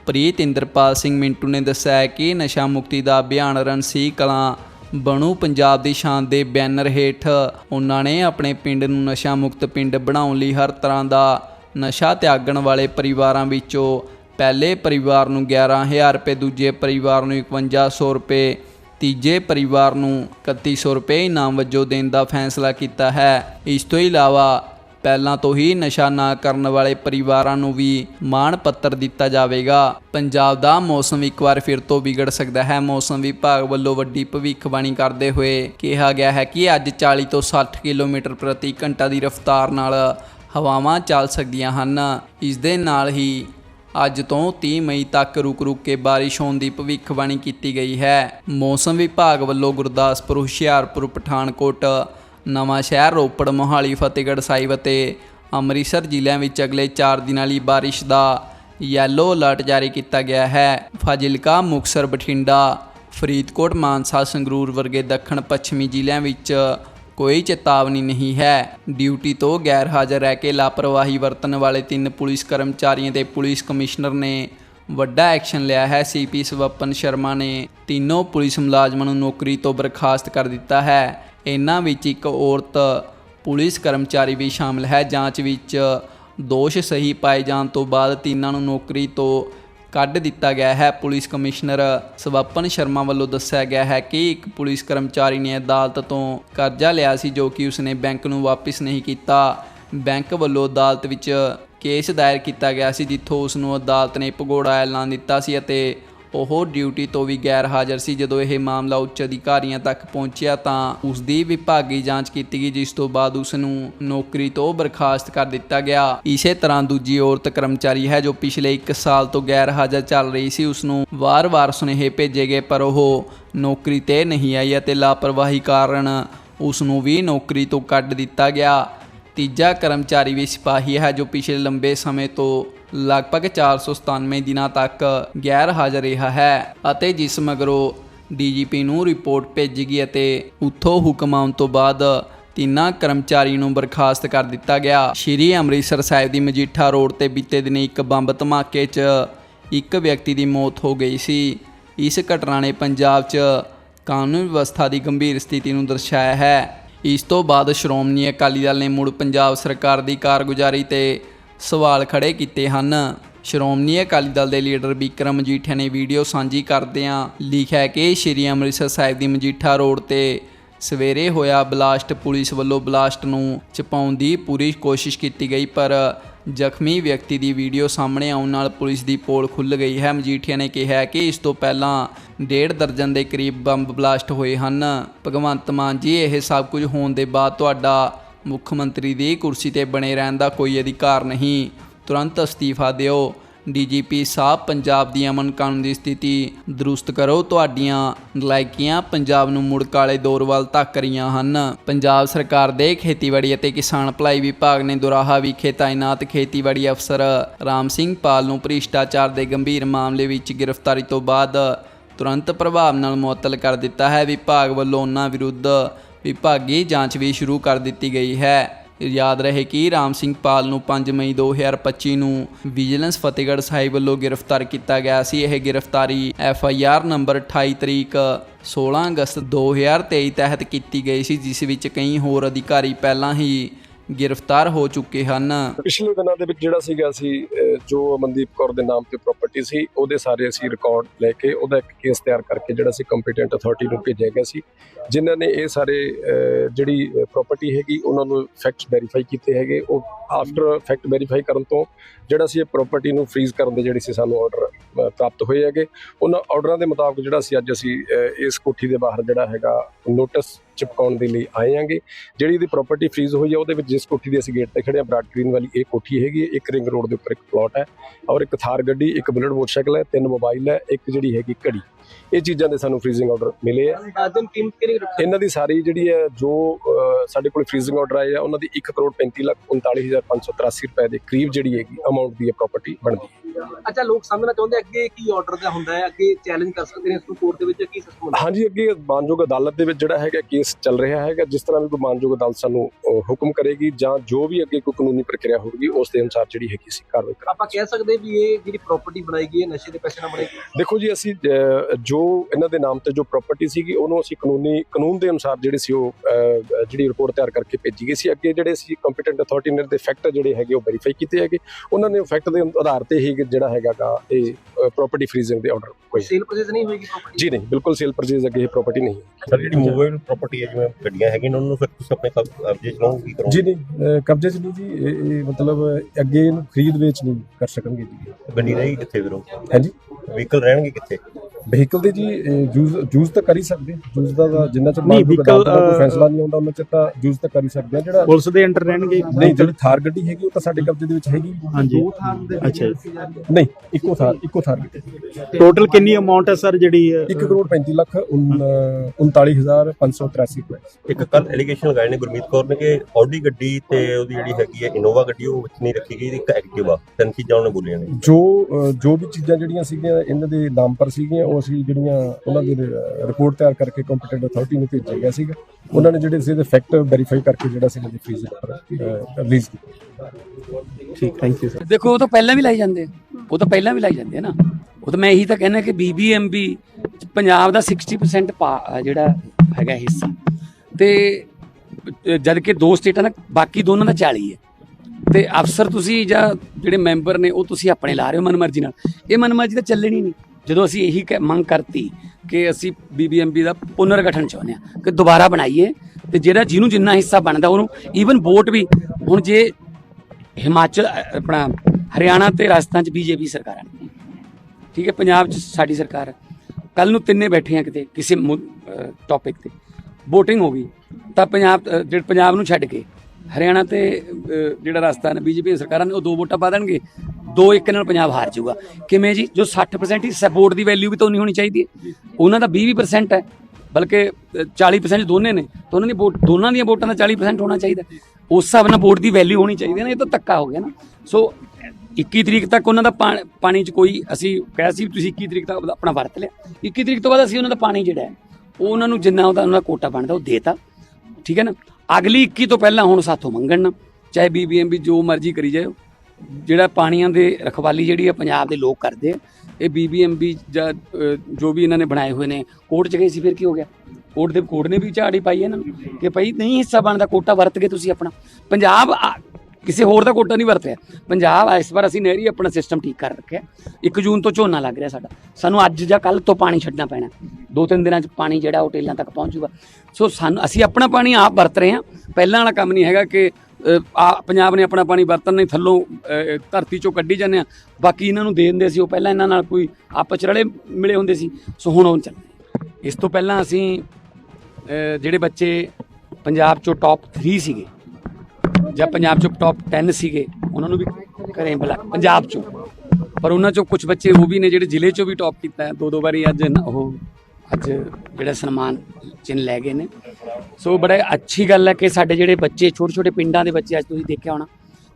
ਪ੍ਰੀਤ ਇੰਦਰਪਾਲ ਸਿੰਘ ਮਿੰਟੂ ਨੇ ਦੱਸਿਆ ਹੈ ਕਿ ਨਸ਼ਾ ਮੁਕਤੀ ਦਾ ਅਭਿਆਨ ਰਣਸੀ ਕਲਾਂ ਬਣੂ ਪੰਜਾਬ ਦੀ ਸ਼ਾਨ ਦੇ ਬੈਨਰ ਹੇਠ ਉਹਨਾਂ ਨੇ ਆਪਣੇ ਪਿੰਡ ਨੂੰ ਨਸ਼ਾ ਮੁਕਤ ਪਿੰਡ ਬਣਾਉਣ ਲਈ ਹਰ ਤਰ੍ਹਾਂ ਦਾ ਨਸ਼ਾ ਤਿਆਗਣ ਵਾਲੇ ਪਰਿਵਾਰਾਂ ਵਿੱਚੋਂ ਪਹਿਲੇ ਪਰਿਵਾਰ ਨੂੰ 11000 ਰੁਪਏ, ਦੂਜੇ ਪਰਿਵਾਰ ਨੂੰ 5100 ਰੁਪਏ ਤੀਜੇ ਪਰਿਵਾਰ ਨੂੰ 3100 ਰੁਪਏ ਇਨਾਮ ਵਜੋਂ ਦੇਣ ਦਾ ਫੈਸਲਾ ਕੀਤਾ ਹੈ। ਇਸ ਤੋਂ ਇਲਾਵਾ ਪਹਿਲਾਂ ਤੋਂ ਹੀ ਨਸ਼ਾ ਨਾ ਕਰਨ ਵਾਲੇ ਪਰਿਵਾਰਾਂ ਨੂੰ ਵੀ ਮਾਣ ਪੱਤਰ ਦਿੱਤਾ ਜਾਵੇਗਾ। ਪੰਜਾਬ ਦਾ ਮੌਸਮ ਇੱਕ ਵਾਰ ਫਿਰ ਤੋਂ ਵਿਗੜ ਸਕਦਾ ਹੈ। ਮੌਸਮ ਵਿਭਾਗ ਵੱਲੋਂ ਵੱਡੀ ਭਵਿੱਖਬਾਣੀ ਕਰਦੇ ਹੋਏ ਕਿਹਾ ਗਿਆ ਹੈ ਕਿ ਅੱਜ 40 ਤੋਂ 60 ਕਿਲੋਮੀਟਰ ਪ੍ਰਤੀ ਘੰਟਾ ਦੀ ਰਫ਼ਤਾਰ ਨਾਲ ਹਵਾਵਾਂ ਚੱਲ ਸਕਦੀਆਂ ਹਨ। ਇਸ ਦੇ ਨਾਲ ਹੀ ਅੱਜ ਤੋਂ 30 ਮਈ ਤੱਕ ਰੁਕ-ਰੁਕ ਕੇ ਬਾਰਿਸ਼ ਹੋਣ ਦੀ ਭਵਿੱਖਬਾਣੀ ਕੀਤੀ ਗਈ ਹੈ। ਮੌਸਮ ਵਿਭਾਗ ਵੱਲੋਂ ਗੁਰਦਾਸਪੁਰ, ਹੁਸ਼ਿਆਰਪੁਰ, ਪਠਾਨਕੋਟ, ਨਵਾਂ ਸ਼ਹਿਰ, ਰੋਪੜ, ਮੋਹਾਲੀ, ਫਤਿਹਗੜ੍ਹ ਸਾਹਿਬ ਅਤੇ ਅੰਮ੍ਰਿਤਸਰ ਜ਼ਿਲ੍ਹਿਆਂ ਵਿੱਚ ਅਗਲੇ 4 ਦਿਨਾਂ ਲਈ ਬਾਰਿਸ਼ ਦਾ ਯੈਲੋ ਅਲਰਟ ਜਾਰੀ ਕੀਤਾ ਗਿਆ ਹੈ। ਫਾਜ਼ਿਲਕਾ ਮੁਕਸਰ ਬਠਿੰਡਾ, ਫਰੀਦਕੋਟ, ਮਾਨਸਾ, ਸੰਗਰੂਰ ਵਰਗੇ ਦੱਖਣ ਪੱਛਮੀ ਜ਼ਿਲ੍ਹਿਆਂ ਵਿੱਚ ਕੋਈ ਚੇਤਾਵਨੀ ਨਹੀਂ ਹੈ। ਡਿਊਟੀ ਤੋਂ ਗੈਰ ਹਾਜ਼ਰ ਰਹਿ ਕੇ ਲਾਪਰਵਾਹੀ ਵਰਤਣ ਵਾਲੇ ਤਿੰਨ ਪੁਲਿਸ ਕਰਮਚਾਰੀਆਂ ਤੇ ਪੁਲਿਸ ਕਮਿਸ਼ਨਰ ਨੇ ਵੱਡਾ ਐਕਸ਼ਨ ਲਿਆ ਹੈ। ਸੀਪੀ ਸਵਪਨ ਸ਼ਰਮਾ ਨੇ ਤਿੰਨੋਂ ਪੁਲਿਸ ਮੁਲਾਜ਼ਮਾਂ ਨੂੰ ਨੌਕਰੀ ਤੋਂ ਬਰਖਾਸਤ ਕਰ ਦਿੱਤਾ ਹੈ। ਇਹਨਾਂ ਵਿੱਚ ਇੱਕ ਔਰਤ, ਪੁਲਿਸ ਕਰਮਚਾਰੀ ਵੀ ਸ਼ਾਮਲ ਹੈ। ਜਾਂਚ ਵਿੱਚ ਦੋਸ਼ ਸਹੀ ਪਾਏ ਜਾਣ ਤੋਂ ਬਾਅਦ ਤਿੰਨਾਂ ਨੂੰ ਨੌਕਰੀ ਤੋਂ ਕੱਢ ਦਿੱਤਾ ਗਿਆ ਹੈ। ਪੁਲਿਸ ਕਮਿਸ਼ਨਰ ਸਵਪਨ ਸ਼ਰਮਾ ਵੱਲੋਂ ਦੱਸਿਆ ਗਿਆ ਹੈ ਕਿ ਇੱਕ ਪੁਲਿਸ ਕਰਮਚਾਰੀ ਨੇ ਅਦਾਲਤ ਤੋਂ ਕਰਜ਼ਾ ਲਿਆ ਸੀ, ਜੋ ਕਿ ਉਸਨੇ ਬੈਂਕ ਨੂੰ ਵਾਪਸ ਨਹੀਂ ਕੀਤਾ। ਬੈਂਕ ਵੱਲੋਂ ਅਦਾਲਤ ਵਿੱਚ ਕੇਸ ਦਾਇਰ ਕੀਤਾ ਗਿਆ ਸੀ, ਜਿੱਥੋਂ ਉਸ ਨੂੰ ਅਦਾਲਤ ਨੇ ਭਗੌੜਾ ਐਲਾਨ ਦਿੱਤਾ ਸੀ ਅਤੇ ਉਹ ਡਿਊਟੀ ਤੋਂ ਵੀ ਗੈਰ ਹਾਜ਼ਰ ਸੀ। ਜਦੋਂ ਇਹ ਮਾਮਲਾ ਉੱਚ ਅਧਿਕਾਰੀਆਂ ਤੱਕ ਪਹੁੰਚਿਆ ਤਾਂ ਉਸ ਦੀ ਵਿਭਾਗੀ ਜਾਂਚ ਕੀਤੀ ਗਈ, ਜਿਸ ਤੋਂ ਬਾਅਦ ਉਸ ਨੂੰ ਨੌਕਰੀ ਤੋਂ ਬਰਖਾਸਤ ਕਰ ਦਿੱਤਾ ਗਿਆ। ਇਸੇ ਤਰ੍ਹਾਂ ਦੂਜੀ ਔਰਤ ਕਰਮਚਾਰੀ ਹੈ ਜੋ ਪਿਛਲੇ 1 ਸਾਲ ਤੋਂ ਗੈਰ ਹਾਜ਼ਰ ਚੱਲ ਰਹੀ ਸੀ। ਉਸ ਨੂੰ ਵਾਰ-ਵਾਰ ਸੁਨੇਹੇ ਭੇਜੇ ਗਏ, ਪਰ ਉਹ ਨੌਕਰੀ ਤੇ ਨਹੀਂ ਆਈ ਅਤੇ ਲਾਪਰਵਾਹੀ ਕਾਰਨ ਉਸ ਨੂੰ ਵੀ ਨੌਕਰੀ ਤੋਂ ਕੱਢ ਦਿੱਤਾ ਗਿਆ। ਤੀਜਾ ਕਰਮਚਾਰੀ ਵੀ ਸਿਪਾਹੀ ਹੈ ਜੋ ਪਿਛਲੇ ਲੰਬੇ ਸਮੇਂ ਤੋਂ ਲਗਭਗ 497 ਦਿਨਾਂ ਤੱਕ ਗੈਰ ਹਾਜ਼ਰ ਰਿਹਾ ਹੈ ਅਤੇ ਜਿਸ ਮਗਰੋਂ ਡੀਜੀਪੀ ਨੂੰ ਰਿਪੋਰਟ ਭੇਜੀ ਗਈ ਅਤੇ ਉੱਥੋਂ ਹੁਕਮ ਆਉਣ ਤੋਂ ਬਾਅਦ ਤਿੰਨਾਂ ਕਰਮਚਾਰੀ ਨੂੰ ਬਰਖਾਸਤ ਕਰ ਦਿੱਤਾ ਗਿਆ। ਸ਼੍ਰੀ ਅੰਮ੍ਰਿਤਸਰ ਸਾਹਿਬ ਦੀ ਮਜੀਠਾ ਰੋਡ ਤੇ ਬੀਤੇ ਦਿਨੀ ਇੱਕ ਬੰਬ ਧਮਾਕੇ 'ਚ ਇੱਕ ਵਿਅਕਤੀ ਦੀ ਮੌਤ ਹੋ ਗਈ ਸੀ। ਇਸ ਘਟਨਾ ਨੇ ਪੰਜਾਬ 'ਚ ਕਾਨੂੰਨ ਵਿਵਸਥਾ ਦੀ ਗੰਭੀਰ ਸਥਿਤੀ ਨੂੰ ਦਰਸਾਇਆ ਹੈ। ਇਸ ਤੋਂ ਬਾਅਦ ਸ਼੍ਰੋਮਣੀ ਅਕਾਲੀ ਦਲ ਨੇ ਮੁੜ ਪੰਜਾਬ ਸਰਕਾਰ ਦੀ ਕਾਰਗੁਜ਼ਾਰੀ ਤੇ ਸਵਾਲ ਖੜੇ ਕੀਤੇ ਹਨ। ਸ਼੍ਰੋਮਣੀ ਅਕਾਲੀ ਦਲ ਦੇ ਲੀਡਰ ਬਿਕਰਮ ਮਜੀਠੀਆ ਨੇ ਵੀਡੀਓ ਸਾਂਝੀ ਕਰਦਿਆਂ ਲਿਖਿਆ ਕਿ ਸ਼੍ਰੀ ਅੰਮ੍ਰਿਤਸਰ ਸਾਹਿਬ ਦੀ ਮਜੀਠਾ ਰੋਡ ਤੇ ਸਵੇਰੇ ਹੋਇਆ ਬਲਾਸਟ, ਪੁਲਿਸ ਵੱਲੋਂ ਬਲਾਸਟ ਨੂੰ ਛਪਾਉਣ ਦੀ ਪੂਰੀ ਕੋਸ਼ਿਸ਼ ਕੀਤੀ ਗਈ, ਪਰ ਜ਼ਖਮੀ ਵਿਅਕਤੀ ਦੀ ਵੀਡੀਓ ਸਾਹਮਣੇ ਆਉਣ ਨਾਲ ਪੁਲਿਸ ਦੀ ਪੋਲ ਖੁੱਲ ਗਈ ਹੈ। ਮਜੀਠੀਆ ਨੇ ਕਿਹਾ ਕਿ ਇਸ ਤੋਂ ਪਹਿਲਾਂ ਡੇਢ ਦਰਜਨ ਦੇ ਕਰੀਬ ਬੰਬ ਬਲਾਸਟ ਹੋਏ ਹਨ। ਭਗਵੰਤ ਮਾਨ ਜੀ, ਇਹ ਸਭ ਕੁਝ ਹੋਣ ਦੇ ਬਾਅਦ ਤੁਹਾਡਾ ਮੁੱਖ ਮੰਤਰੀ ਦੀ ਕੁਰਸੀ ਤੇ ਬਣੇ ਰਹਿਣ ਦਾ ਕੋਈ ਅਧਿਕਾਰ ਨਹੀਂ। ਤੁਰੰਤ ਅਸਤੀਫਾ ਦਿਓ। ਡੀਜੀਪੀ ਸਾਹਿਬ, ਪੰਜਾਬ ਦੀ ਅਮਨ ਕਾਨੂੰਨ ਦੀ ਸਥਿਤੀ ਦਰੁਸਤ ਕਰੋ। ਤੁਹਾਡੀਆਂ ਨਲਾਇਕੀਆਂ ਪੰਜਾਬ ਨੂੰ ਮੁੜ ਕਾਲੇ ਦੌਰ ਵੱਲ ਧੱਕ ਰਹੀਆਂ ਹਨ। ਪੰਜਾਬ ਸਰਕਾਰ ਦੇ ਖੇਤੀਬਾੜੀ ਅਤੇ ਕਿਸਾਨ ਭਲਾਈ ਵਿਭਾਗ ਨੇ ਦੁਰਾਹਾ ਵਿਖੇ ਤਾਇਨਾਤ ਖੇਤੀਬਾੜੀ ਅਫਸਰ ਰਾਮ ਸਿੰਘ ਪਾਲ ਨੂੰ ਭ੍ਰਿਸ਼ਟਾਚਾਰ ਦੇ ਗੰਭੀਰ ਮਾਮਲੇ ਵਿੱਚ ਗ੍ਰਿਫਤਾਰੀ ਤੋਂ ਬਾਅਦ ਤੁਰੰਤ ਪ੍ਰਭਾਵ ਨਾਲ ਮੁਅੱਤਲ ਕਰ ਦਿੱਤਾ ਹੈ। ਵਿਭਾਗ ਵੱਲੋਂ ਉਹਨਾਂ ਵਿਰੁੱਧ ਵਿਭਾਗੀ ਜਾਂਚ ਵੀ ਸ਼ੁਰੂ ਕਰ ਦਿੱਤੀ ਗਈ ਹੈ। ਯਾਦ ਰਹੇ ਕਿ ਰਾਮ ਸਿੰਘ ਪਾਲ ਨੂੰ 5 ਮਈ 2025 ਨੂੰ ਵਿਜੀਲੈਂਸ ਫਤਿਹਗੜ੍ਹ ਸਾਹਿਬ ਵੱਲੋਂ ਗ੍ਰਿਫਤਾਰ ਕੀਤਾ ਗਿਆ ਸੀ। ਇਹ ਗ੍ਰਿਫਤਾਰੀ ਐਫ ਆਈ ਆਰ ਨੰਬਰ 28 ਤਰੀਕ 16 ਅਗਸਤ 2023 ਤਹਿਤ ਕੀਤੀ ਗਈ ਸੀ, ਜਿਸ ਵਿੱਚ ਕਈ ਹੋਰ ਅਧਿਕਾਰੀ ਪਹਿਲਾਂ ਹੀ ਗ੍ਰਿਫਤਾਰ ਹੋ ਚੁੱਕੇ ਹਨ। ਪਿਛਲੇ ਦਿਨਾਂ ਦੇ ਵਿੱਚ ਜਿਹੜਾ ਸੀਗਾ ਸੀ ਜੋ ਅਮਨਦੀਪ ਕੌਰ ਦੇ ਨਾਮ ਤੇ ਪ੍ਰਾਪਰਟੀ ਸੀ, ਉਹਦੇ ਸਾਰੇ ਅਸੀਂ ਰਿਕਾਰਡ ਲੈ ਕੇ ਉਹਦਾ ਇੱਕ ਕੇਸ ਤਿਆਰ ਕਰਕੇ ਜਿਹੜਾ ਸੀ ਕੰਪੀਟੈਂਟ ਅਥਾਰਟੀ ਨੂੰ ਭੇਜਿਆ ਗਿਆ ਸੀ। ਜਿਨ੍ਹਾਂ ਨੇ ਇਹ ਸਾਰੇ ਜਿਹੜੀ ਪ੍ਰਾਪਰਟੀ ਹੈਗੀ, ਉਹਨਾਂ ਨੂੰ ਫੈਕਟਸ ਵੈਰੀਫਾਈ ਕੀਤੇ ਹੈਗੇ। ਉਹ ਆਫਟਰ ਫੈਕਟ ਵੈਰੀਫਾਈ ਕਰਨ ਤੋਂ ਜਿਹੜਾ ਸੀ ਇਹ ਪ੍ਰਾਪਰਟੀ ਨੂੰ ਫ੍ਰੀਜ਼ ਕਰਨ ਦੇ ਜਿਹੜੀ ਸੀ ਸਾਨੂੰ ਆਰਡਰ ਪ੍ਰਾਪਤ ਹੋਏ ਹੈਗੇ। ਉਹਨਾਂ ਆਰਡਰਾਂ ਦੇ ਮੁਤਾਬਕ ਜਿਹੜਾ ਸੀ ਅੱਜ ਅਸੀਂ ਇਸ ਕੋਠੀ ਦੇ ਬਾਹਰ ਜਿਹੜਾ ਹੈਗਾ ਨੋਟਿਸ ਚਿਪਕਾਉਣ ਦੇ ਲਈ ਆਏ ਹਾਂਗੇ ਜਿਹੜੀ ਇਹਦੀ ਪ੍ਰਾਪਰਟੀ ਫ੍ਰੀਜ਼ ਹੋਈ ਆ, ਉਹਦੇ ਵਿੱਚ ਜਿਸ ਕੋਠੀ ਦੇ ਅਸੀਂ ਗੇਟ ਤੇ ਖੜੇ ਆ ਬਰਾਡ ਗ੍ਰੀਨ ਵਾਲੀ, ਇਹ ਕੋਠੀ ਹੈਗੀ ਹੈ। ਇੱਕ ਰਿੰਗ ਰੋਡ ਦੇ ਉੱਪਰ ਇੱਕ ਪਲਾਟ ਹੈ ਔਰ ਇੱਕ ਥਾਰ ਗੱਡੀ, ਇੱਕ ਬੁਲਟ ਮੋਟਰਸਾਈਕਲ ਹੈ, ਤਿੰਨ ਮੋਬਾਈਲ ਹੈ, ਇੱਕ ਜਿਹੜੀ ਹੈਗੀ ਘੜੀ। ਇਹ ਚੀਜ਼ਾਂ ਦੇ ਸਾਨੂੰ ਫ੍ਰੀਜ਼ਿੰਗ ਆਰਡਰ ਮਿਲੇ ਆ। ਆਦਮ ਕੀਮਤ ਕਿੰਨੀ ਕੁ ਰੱਖੀ ਇਹਨਾਂ ਦੀ ਸਾਰੀ ਜਿਹੜੀ ਹੈ ਜੋ ਸਾਡੇ ਕੋਲ ਫ੍ਰੀਜ਼ਿੰਗ ਆਰਡਰ ਆਏ ਆ ਉਹਨਾਂ ਦੀ 1 ਕਰੋੜ 35 ਲੱਖ 39583 ਰੁਪਏ ਦੇ ਕਰੀਬ ਜਿਹੜੀ ਹੈਗੀ ਅਮਾਉਂਟ ਦੀ ਪ੍ਰਾਪਰਟੀ ਬਣਦੀ ਹੈ। ਅੱਛਾ ਲੋਕ ਸਮਝਣਾ ਚਾਹੁੰਦੇ ਅੱਗੇ ਕੀ ਆਰਡਰ ਦਾ ਹੁੰਦਾ ਹੈ ਅੱਗੇ ਚੈਲੰਜ ਕਰ ਸਕਦੇ ਨੇ ਇਸ ਨੂੰ ਕੋਰਟ ਦੇ ਵਿੱਚ ਕੀ ਸਿਸਟਮ ਹੁੰਦਾ? ਹਾਂਜੀ ਅੱਗੇ ਮਾਨਯੋਗ ਅਦਾਲਤ ਦੇ ਵਿੱਚ ਜਿਹੜਾ ਹੈਗਾ ਕੇਸ ਚੱਲ ਰਿਹਾ ਹੈਗਾ ਜਿਸ ਤਰ੍ਹਾਂ ਵੀ ਕੋਈ ਮਾਨਯੋਗ ਅਦਾਲਤ ਸਾਨੂੰ ਹੁਕਮ ਕਰੇਗੀ ਜਾਂ ਜੋ ਵੀ ਅੱਗੇ ਕੋਈ ਕਾਨੂੰਨੀ ਪ੍ਰਕਿਰਿਆ ਹੋਊਗੀ ਉਸ ਦੇ ਅਨੁਸਾਰ ਜਿਹੜੀ ਹੈਗੀ ਸੀ ਕਾਰਵਾਈ ਕਰਾਂਗੇ। ਆਪਾਂ ਕਹਿ ਸਕਦੇ ਵੀ ਇਹ ਜਿਹੜੀ ਪ੍ਰਾਪਰਟੀ ਬਣਾਈ ਗਈ ਹੈ ਨਸ਼ੇ ਦੇ ਪੈਸੇ ਨਾਲ ਬਣਾਈ ਗਈ। ਦੇਖੋ ਜੀ ਅਸੀਂ ਜੋ ਇਹਨਾਂ ਦੇ ਨਾਮ ਤੇ ਜੋ ਪ੍ਰਾਪਰਟੀ ਸੀਗੀ ਉਹਨੂੰ ਅਸੀਂ ਕਾਨੂੰਨੀ ਕਾਨੂੰਨ ਦੇ ਅਨੁਸਾਰ ਜਿਹੜੀ ਸੀ ਉਹ ਜਿਹੜੀ ਰਿਪੋਰਟ ਤਿਆਰ ਕਰਕੇ ਭੇਜੀ ਗਈ ਸੀ। ਅੱਗੇ ਜਿਹੜੇ ਸੀ ਕੰਪੀਟੈਂਟ ਅਥਾਰਟੀ ਨੇ ਦੇ ਫੈਕਟ ਜਿਹੜੇ ਹੈਗੇ ਉਹ ਵੈਰੀਫਾਈ ਕੀਤੇ ਹੈਗੇ। ਉਹਨਾਂ ਨੇ ਫੈਕਟ ਦੇ ਆਧਾਰ ਤੇ ਹੀ ਜਿਹੜਾ ਹੈਗਾ ਗਾ ਇਹ ਪ੍ਰਾਪਰਟੀ ਫ੍ਰੀਜ਼ਿੰਗ ਦੇ ਆਰਡਰ ਕੋਈ। ਸੇਲ ਪ੍ਰੋਸੈਸ ਨਹੀਂ ਹੋਏਗੀ ਪ੍ਰਾਪਰਟੀ ਜੀ ਨਹੀਂ ਬਿਲਕੁਲ ਸੇਲ ਪਰਚੇਜ਼ ਅੱਗੇ ਇਹ ਪ੍ਰਾਪਰਟੀ ਨਹੀਂ ਹੈ ਸਰ ਜਿਹੜੀ ਮੂਵੇਬਲ ਪ੍ਰਾਪਰਟੀ ਹੈ ਜਿਵੇਂ ਗੱਡੀਆਂ ਹੈਗੀਆਂ ਉਹਨਾਂ ਨੂੰ ਫਿਰ ਤੁਸੀਂ ਆਪਣੇ ਕਬ- ਕਬਜ਼ੇ 'ਚ ਲਓਗੇ ਕੀ ਕਰੋਗੇ? ਜੀ ਨਹੀਂ ਕਬਜ਼ੇ 'ਚ ਨਹੀਂ ਜੀ ਇਹ ਇਹ ਮਤਲਬ ਅੱਗੇ ਇਹਨੂੰ ਖਰੀਦ ਵੇਚ ਨਹੀਂ ਕਰ ਸਕਣਗੇ ਜੀ। ਗੱਡੀ ਰਹੀ ਕਿੱਥੇ ਵੀਰੋ ਹਾਂਜੀ? ਵਹੀਕਲ ਰਹਿਣਗੇ ਕਿੱਥੇ? ਵਹੀਕਲ ਦੇ ਜੀ ਯੂਜ਼ ਯੂਜ਼ ਤਾਂ ਕਰ ਹੀ। ਸਕਦੇ ਯੂਜ਼ ਦਾ ਜਿੰਨਾ ਚਿਰ ਦਾ ਕੋਈ ਫੈਸਲਾ ਨਹੀਂ ਆਉਂਦਾ ਉਹਨਾਂ ਚਿਰ ਤਾਂ ਯੂਜ਼ ਤਾਂ ਕਰ ਹੀ ਸਕਦੇ ਆ ਜਿਹੜਾ ਪੁਲਿਸ ਦੇ ਅੰਡਰ ਰਹਿਣਗੇ। ਨਹੀਂ ਜਿਹੜੀ ਥਾਰ ਗੱਡੀ ਹੈਗੀ ਉਹ ਤਾਂ ਸਾਡੇ ਕਬਜ਼ੇ ਦੇ ਵਿੱਚ ਹੈਗੀ। ਹਾਂਜੀ। ਅੱਛਾ। ਜੀ। ਨਹੀਂ ਇੱਕੋ ਥਾਰ ਇੱਕੋ ਥਾਰ ਟੋਟਲ ਕਿੰਨੀ ਅਮਾਉਂਟ ਹੈ ਸਰ ਜਿਹੜੀ ਅ, 1 ਕਰੋੜ 35 ਲੱਖ ਉਨ- ਅਹ 39583 ਰੁਪਏ। ਇੱਕ ਕੱਲ ਐਲੀਗੇਸ਼ਨ ਲਗਾਏ ਨੇ ਗੁਰਮੀਤ ਕੌਰ ਨੇ ਕਿ ਆਡੀ ਗੱਡੀ ਤੇ ਉਹਦੀ ਜਿਹੜੀ ਹੈਗੀ ਹੈ ਇਨੋਵਾ ਗੱਡੀ ਉਹ ਵਿੱਚ ਨਹੀਂ ਰੱਖੀ ਗਈ ਇੱਕ ਐਕਟਿਵਾ ਤਿੰਨ ਚੀਜ਼ਾਂ ਉਹਨੇ ਬੋਲੀਆਂ ਨੇ। ਜੋ ਜੋ ਵੀ ਚੀਜ਼ਾਂ ਜਿਹੜੀਆਂ ਸੀਗੀਆਂ ਇਹਨਾਂ ਦੇ ਨਾਮ ਪਰ ਸੀਗੀਆਂ ਉਹ ਅਸੀਂ ਜਿਹੜੀਆਂ ਉਹਨਾਂ ਦੀ ਰਿਪੋਰਟ ਤਿਆਰ ਕਰਕੇ ਕੰਪੀਟੈਂਟ ਅਥਾਰਟੀ ਨੂੰ ਭੇਜਿਆ ਗਿਆ ਸੀਗਾ ਉਹਨਾਂ ਨੇ ਜਿਹੜੇ ਸੀ ਇਹਦੇ ਫੈਕਟ ਵੈਰੀਫਾਈ ਕਰਕੇ ਜਿਹੜਾ ਸੀ ਇਹਨਾਂ ਦੀ ਫੀਸ ਰਿਲੀਜ਼ ਕੀਤਾ। ਠੀਕ ਥੈਂਕ ਯੂ ਸਰ ਦੇਖੋ ਉਹ ਤਾਂ ਪਹਿਲਾਂ ਵੀ ਲਾਈ ਜਾਂਦੇ ਆ। ਉਹ ਤਾਂ ਪਹਿਲਾਂ ਵੀ ਲਾਈ ਜਾਂਦੇ ਆ ਨਾ। ਉਹ ਤਾਂ ਮੈਂ ਇਹੀ ਤਾਂ ਕਹਿੰਦਾ ਕਿ ਬੀਬੀਐਮਬੀ ਪੰਜਾਬ ਦਾ 60% ਪਾ ਅ, ਜਿਹੜਾ ਹੈਗਾ ਹਿੱਸਾ। ਤੇ ਜਦ ਕਿ ਦੋ ਸਟੇਟਾਂ ਦਾ ਬਾਕੀ ਦੋਨਾਂ ਦਾ 40 ਹੈ ਤੇ ਅਫਸਰ ਤੁਸੀਂ ਜਾਂ ਜਿਹੜੇ ਮੈਂਬਰ ਨੇ ਉਹ ਤੁਸੀਂ ਆਪਣੇ ਲਾ ਰਹੇ ਹੋ ਮਨਮਰਜ਼ੀ ਨਾਲ। ਇਹ ਮਨਮਰਜ਼ੀ ਤਾਂ ਚੱਲਣੀ ਨਹੀਂ। ਜਦੋਂ ਅਸੀਂ ਇਹੀ ਕਹਿ- ਮੰਗ ਕਰਤੀ ਕਿ ਅਸੀਂ ਬੀਬੀਐਮਬੀ ਦਾ ਪੁਨਰ ਗਠਨ ਚਾਹੁੰਦੇ ਆ ਕਿ ਦੁਬਾਰਾ ਬਣਾਈਏ ਤੇ ਜਿਹੜਾ ਜਿਹਨੂੰ ਜਿੰਨਾ ਹਿੱਸਾ ਬਣਦਾ ਉਹਨੂੰ ਈਵਨ ਵੋਟ ਵੀ ਹੁਣ ਜੇ ਹਿਮਾਚਲ ਆਪਣਾ ਹਰਿਆਣਾ ਤੇ ਰਾਜਸਥਾਨ ਚ ਬੀਜੇਪੀ ਸਰਕਾਰਾਂ ਨੇ। ਠੀਕ ਹੈ ਪੰਜਾਬ ਚ ਸਾਡੀ ਸਰਕਾਰ ਹੈ। ਕੱਲ ਨੂੰ ਤਿੰਨੇ ਬੈਠੇ ਆ ਕਿਤੇ ਕਿਸੇ ਟੌਪਿਕ ਤੇ। VOTING ਹੋ ਗਈ। ਤਾਂ ਪੰਜਾਬ ਅ, ਪੰਜਾਬ ਨੂੰ ਛੱਡ ਕੇ ਹਰਿਆਣਾ ਤੇ ਅ, ਜਿਹੜਾ ਰਾਜਸਥਾਨ ਹੈ ਬੀਜੇਪੀ ਸਰਕਾਰਾਂ ਨੇ ਉਹ ਦੋ ਵੋਟਾਂ ਪਾ ਦੇਣਗੇ। ਦੋ ਇੱਕ ਨਾਲ ਪੰਜਾਬ ਹਾਰ ਜਾਊਗਾ। ਕਿਵੇਂ ਜੀ? ਜੋ 60% ਹੀ ਸਪੋਰਟ ਦੀ ਵੈਲਿਊ ਵੀ ਤਾਂ ਉਨੀ ਹੋਣੀ ਚਾਹੀਦੀ ਹੈ। ਉਹਨਾਂ ਦਾ 20% ਹੈ। ਬਲਕਿ ਅ, 40% ਦੋਨੇ ਨੇ ਤਾਂ ਉਹਨਾਂ ਦੀ ਵੋਟ ਦੋਨਾਂ ਦੀਆਂ ਵੋਟਾਂ ਦਾ 40% ਹੋਣਾ ਚਾਹੀਦਾ। ਉਸ ਹਿਸਾਬ ਨਾਲ ਵੋਟ ਦੀ ਵੈਲਿਊ ਹੋਣੀ ਚਾਹੀਦੀ ਹੈ ਨਾ ਇਹ ਤਾਂ ਧੱਕਾ ਹੋ ਗਿਆ ਨਾ। ਸੋ 21 ਤਰੀਕ ਤੱਕ ਉਹਨਾਂ ਦਾ ਪਾ- ਪਾਣੀ 'ਚ ਕੋਈ ਅਸੀਂ ਕਹਿ ਸੀ ਵੀ ਤੁਸੀਂ 21 ਤਰੀਕ ਤੱਕ ਆਪਣਾ ਵਰਤ ਲਿਆ। 21 ਤਰੀਕ ਤੋਂ ਬਾਅਦ ਅਸੀਂ ਉਹਨਾਂ ਦਾ ਪਾਣੀ ਜਿਹੜਾ ਹੈ ਉਹ ਉਹਨਾਂ ਨੂੰ ਜਿੰਨਾ ਉਹਦਾ ਉਹਨਾਂ ਦਾ ਕੋਟਾ ਬਣਦਾ ਉਹ ਦੇਤਾ। ਠੀਕ ਹੈ ਨਾ? ਅਗਲੀ 21 ਤੋਂ ਪਹਿਲਾਂ ਹੁਣ ਸਾਥੋਂ ਮੰਗਣ ਨਾ ਚਾਹੇ ਬੀਬੀਐਮਬੀ ਜੋ ਮਰਜ਼ੀ ਕਰੀ ਜਾਏ ਜਿਹੜਾ ਪਾਣੀਆਂ ਦੇ ਰਖਵਾਲੀ ਜਿਹੜੀ ਆ ਪੰਜਾਬ ਦੇ ਲੋਕ ਕਰਦੇ ਆ, ਇਹ ਬੀਬੀਐਮਬੀ ਜਾਂ ਜੋ ਵੀ ਇਹਨਾਂ ਨੇ ਬਣਾਏ ਹੋਏ ਨੇ, ਕੋਰਟ ਚ ਗਏ ਸੀ, ਫਿਰ ਕੀ ਹੋ ਗਿਆ? ਕੋਰਟ ਦੇ ਕੋਰਟ ਨੇ ਵੀ ਝਾੜੀ ਪਾਈ ਇਹਨਾਂ ਨੂੰ, ਕਿ ਭਾਈ ਨਹੀਂ ਹਿੱਸਾ ਬਣਦਾ, ਕੋਟਾ ਵਰਤ ਕੇ ਤੁਸੀਂ ਆਪਣਾ। ਪੰਜਾਬ ਆ- ਕਿਸੇ ਹੋਰ ਦਾ ਕੋਟਾ ਨਹੀਂ ਵਰਤਿਆ। ਪੰਜਾਬ ਇਸ ਵਾਰ ਅਸੀਂ ਨਹਿਰੀ ਆਪਣਾ ਸਿਸਟਮ ਠੀਕ ਕਰ ਰੱਖਿਆ। 1 ਜੂਨ ਤੋਂ ਝੋਨਾ ਲੱਗ ਰਿਹਾ ਸਾਡਾ। ਸਾਨੂੰ ਅੱਜ ਜਾਂ ਕੱਲ ਤੋਂ ਪਾਣੀ ਛੱਡਣਾ ਪੈਣਾ। ਦੋ ਤਿੰਨ ਦਿਨਾਂ ਚ ਪਾਣੀ ਜਿਹੜਾ ਉਹ ਟੇਲਾਂ ਤੱਕ ਪਹੁੰਚੂਗਾ ਸੋ ਸਾਨੂੰ ਅਸੀਂ ਆਪਣਾ ਪਾਣੀ ਆਪ ਵਰਤ ਰਹੇ ਹਾਂ। ਪਹਿਲਾਂ ਵਾਲਾ ਕੰਮ ਨਹੀਂ ਹੈਗਾ ਕਿ ਅ, ਪੰਜਾਬ ਨੇ ਆਪਣਾ ਪਾਣੀ ਵਰਤਣ ਨਹੀਂ ਥੱਲੋਂ ਧਰਤੀ ਚੋਂ ਕੱਢੀ ਜਾਂਦੇ ਆ ਬਾਕੀ ਇਹਨਾਂ ਨੂੰ ਦੇ ਦਿੰਦੇ ਸੀ ਉਹ ਪਹਿਲਾਂ ਇਹਨਾਂ ਨਾਲ ਕੋਈ ਆਪਸ ਚ ਰਲੇ ਮਿਲੇ ਹੁੰਦੇ ਸੀ। ਸੋ ਹੁਣ ਉਹ ਚੱਲ ਇਸ ਤੋਂ ਪਹਿਲਾਂ ਅਸੀਂ ਜਿਹੜੇ ਬੱਚੇ ਪੰਜਾਬ ਚੋਂ ਟੌਪ 3 ਸੀਗੇ ਜਾਂ ਪੰਜਾਬ ਚੋਂ ਟੌਪ 10 ਸੀਗੇ, ਉਹਨਾਂ ਨੂੰ ਵੀ ਘਰੇ ਬੁਲਾ ਪੰਜਾਬ ਚੋਂ। ਪਰ ਉਹਨਾਂ ਚੋਂ ਕੁਝ ਬੱਚੇ ਉਹ ਵੀ ਨੇ ਜਿਹੜੇ ਜ਼ਿਲ੍ਹੇ ਚੋਂ ਵੀ ਟੌਪ ਕੀਤਾ ਹੈ। ਦੋ ਦੋ ਵਾਰੀ ਅੱਜ ਉਹ ਅੱਜ ਜਿਹੜਾ ਸਨਮਾਨ ਚਿੰਨ ਲੈ ਗਏ ਨੇ। ਸੋ ਬੜਾ ਅੱਛੀ ਗੱਲ ਹੈ ਕਿ ਸਾਡੇ ਜਿਹੜੇ ਬੱਚੇ ਛੋਟੇ ਛੋਟੇ ਪਿੰਡਾਂ ਦੇ ਬੱਚੇ ਅੱਜ ਤੁਸੀਂ ਦੇਖਿਆ ਹੋਣਾ।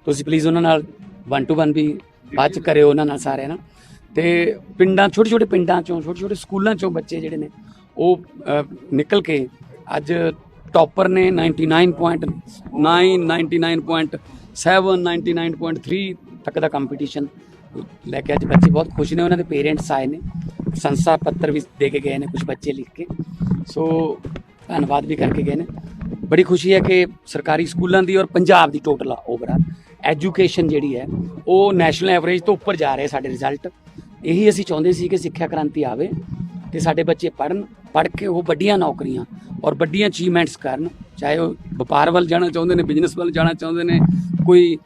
ਤੁਸੀਂ ਪਲੀਜ਼ ਉਹਨਾਂ ਨਾਲ ਵਨ ਟੂ ਵਨ ਵੀ ਬਾਅਦ ਚ ਕਰਿਓ ਉਹਨਾਂ ਨਾਲ ਸਾਰਿਆਂ ਨਾਲ। ਤੇ ਪਿੰਡਾਂ ਛੋਟੇ ਛੋਟੇ ਪਿੰਡਾਂ ਚੋਂ ਛੋਟੇ ਛੋਟੇ ਸਕੂਲਾਂ ਚੋਂ ਬੱਚੇ ਜਿਹੜੇ ਨੇ, ਉਹ ਨਿਕਲ ਕੇ ਅੱਜ ਟੌਪਰ ਨੇ 99.9 99.7 99.3 ਤੱਕ ਦਾ ਕੰਪੀਟੀਸ਼ਨ ਲੈ ਕੇ ਅੱਜ ਬੱਚੇ ਬਹੁਤ ਖੁਸ਼ ਨੇ, ਉਹਨਾਂ ਦੇ ਪੇਰੈਂਟਸ ਆਏ ਨੇ, ਸੰਸਾ ਪੱਤਰ ਵੀ ਦੇ ਕੇ ਗਏ ਨੇ ਕੁਝ ਬੱਚੇ ਲਿਖ ਕੇ। ਸੋ ਧੰਨਵਾਦ ਵੀ ਕਰਕੇ ਗਏ ਨੇ। ਬੜੀ ਖੁਸ਼ੀ ਹੈ ਕਿ ਸਰਕਾਰੀ ਸਕੂਲਾਂ ਦੀ ਔਰ ਪੰਜਾਬ ਦੀ ਟੋਟਲ ਓਵਰਆਲ ਐਜੂਕੇਸ਼ਨ ਜਿਹੜੀ ਹੈ, ਉਹ ਨੈਸ਼ਨਲ ਐਵਰੇਜ ਤੋਂ ਉੱਪਰ ਜਾ ਰਹੇ ਸਾਡੇ ਰਿਜ਼ਲਟ ਇਹੀ ਅਸੀਂ ਚਾਹੁੰਦੇ ਸੀ ਕਿ ਸਿੱਖਿਆ ਕ੍ਰਾਂਤੀ ਆਵੇ। ਤੇ ਸਾਡੇ ਬੱਚੇ ਪੜਨ ਪੜ ਕੇ ਉਹ ਵੱਡੀਆਂ ਨੌਕਰੀਆਂ ਔਰ ਵੱਡੀਆਂ ਅਚੀਵਮੈਂਟਸ ਕਰਨ, ਚਾਹੇ ਉਹ ਵਪਾਰ ਵੱਲ ਜਾਣਾ ਚਾਹੁੰਦੇ ਨੇ ਬਿਜ਼ਨਸ ਵੱਲ ਜਾਣਾ ਚਾਹੁੰਦੇ ਨੇ, ਕੋਈ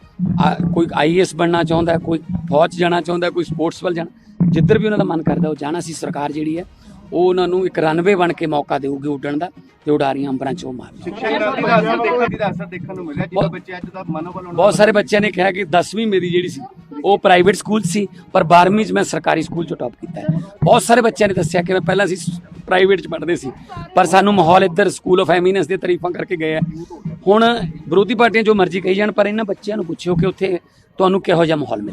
ਆ- ਕੋਈ ਆਈਐਸ ਬਣਨਾ ਚਾਹੁੰਦਾ, ਕੋਈ ਫੌਜ ਜਾਣਾ ਚਾਹੁੰਦਾ, ਕੋਈ ਸਪੋਰਟਸ ਵੱਲ ਜਾਣਾ, ਜਿੱਧਰ ਵੀ ਉਹਨਾਂ ਦਾ ਮਨ ਕਰਦਾ ਉਹ ਜਾਣਾ ਸੀ, ਸਰਕਾਰ ਜਿਹੜੀ ਹੈ ਉਹ ਉਹਨਾਂ ਨੂੰ ਇੱਕ ਰਨਵੇ ਬਣ ਕੇ ਮੌਕਾ ਦੇਊਗੀ ਉੱਡਣ ਦਾ ਤੇ ਉਡਾਰੀਆਂ ਅੰਬਰਾਂ 'ਚ ਉਹ ਮਾਰਨਾ ਸਿੱਖਿਆ ਕ੍ਰਾਂਤੀ ਦਾ ਅਸਰ ਦੇਖਣ ਦਾ ਅਸਰ ਦੇਖਣ ਨੂੰ ਮਿਲਿਆ ਜਦੋਂ ਬਹੁਤ- ਬੱਚੇ ਅੱਜ ਦਾ ਮਨੋਬਲ ਉਹਨਾਂ ਬਹੁਤ ਸਾਰੇ ਬੱਚਿਆਂ ਨੇ ਕਿਹਾ ਕਿ 10ਵੀਂ ਮੇਰੀ ਜਿਹੜੀ ਸੀ ਉਹ ਪ੍ਰਾਈਵੇਟ ਸਕੂਲ ਸੀ ਪਰ 12ਵੀਂ 'ਚ ਮੈਂ ਸਰਕਾਰੀ ਸਕੂਲ 'ਚ ਟੌਪ ਕੀਤਾ ਹੈ। ਬਹੁਤ ਸਾਰੇ ਬੱਚਿਆਂ ਨੇ ਦੱਸਿਆ ਕਿ ਮੈਂ ਪਹਿਲਾਂ ਸੀ ਪ੍ਰਾਈਵੇਟ 'ਚ ਪੜ੍ਹਦੇ ਸੀ ਪਰ ਸਾਨੂੰ ਮਾਹੌਲ ਇੱਧਰ ਸਕੂਲ ਆਫ ਐਮੀਨੈਂਸ ਦੇ ਤਾਰੀਫਾਂ ਕਰਕੇ ਗਏ ਆ ਹੁਣ ਵਿਰੋਧੀ ਪਾਰਟੀਆਂ ਜੋ ਮਰਜ਼ੀ ਕਹੀ ਜਾਣ ਪਰ ਇਹਨਾਂ ਬੱਚਿਆਂ ਨੂੰ ਪੁੱਛਿਓ ਕਿ ਉੱਥੇ ਤੁਹਾਨੂੰ ਕਿਹੋ ਜਿਹਾ ਮਾਹੌਲ ਮਿਲਿਆ?